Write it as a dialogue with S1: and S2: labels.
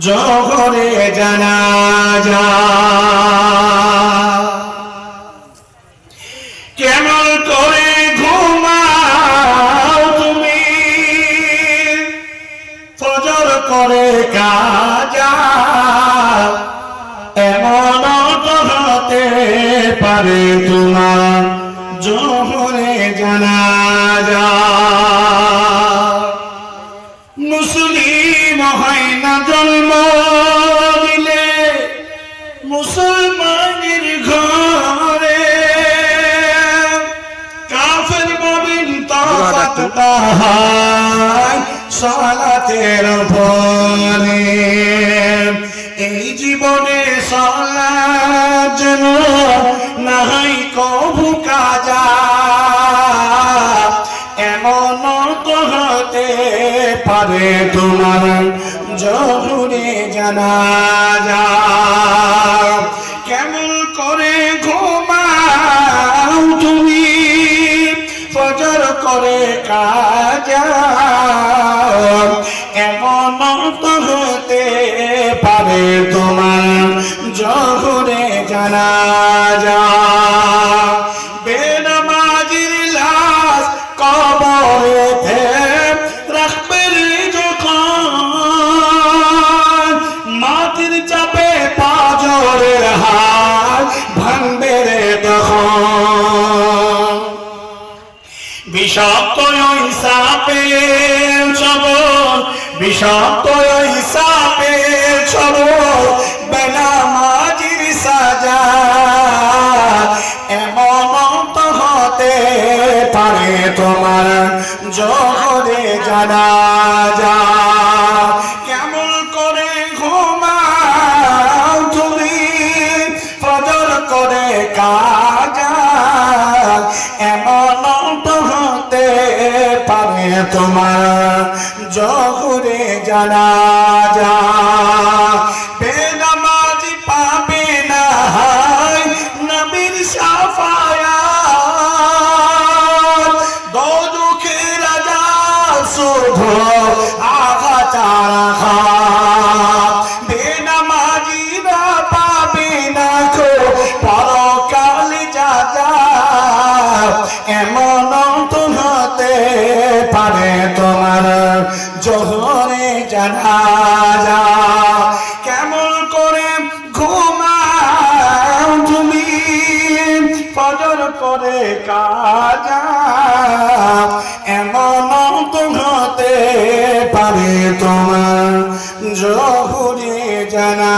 S1: জহরে জানাজা। কেমন করে ঘুমাও তুমি? ফজর করে কাজা। এমন তো হতে পারে তোমার জোহরে জানাজা। হয় না জন্ম দিলে মুসলমানের ঘরে। কাফের মবিন সালাতের পরে এই জীবনে সালাত যেন নাই কভু কাজা পারে তোমার জহুরে জানা কেমন করে ঘুমাও তুমি? ফজর করে কাজা। এমন তো হতে পারে তোমার জহুরে জানা বিষাক্ত সাপের ছবল, বিষাক্ত সাপের ছবল, বেনামাজির সাজা এমন তো হতে পারে তোমার জহরে জানা যা কেমন করে ঘুমাও তুমি, ফজর করে কাজা তোমার জহরে জানা যা বেনামাজি পাবে না হায় নবীর সাফায়াত। দোজখে রাজা শুধু, আঘাত আঘাত। জহরে জানাজা। কেমন করে ঘুমাও তুমি? ফজর করে কাজা। এমন তো পারে তোমার জহরে জানা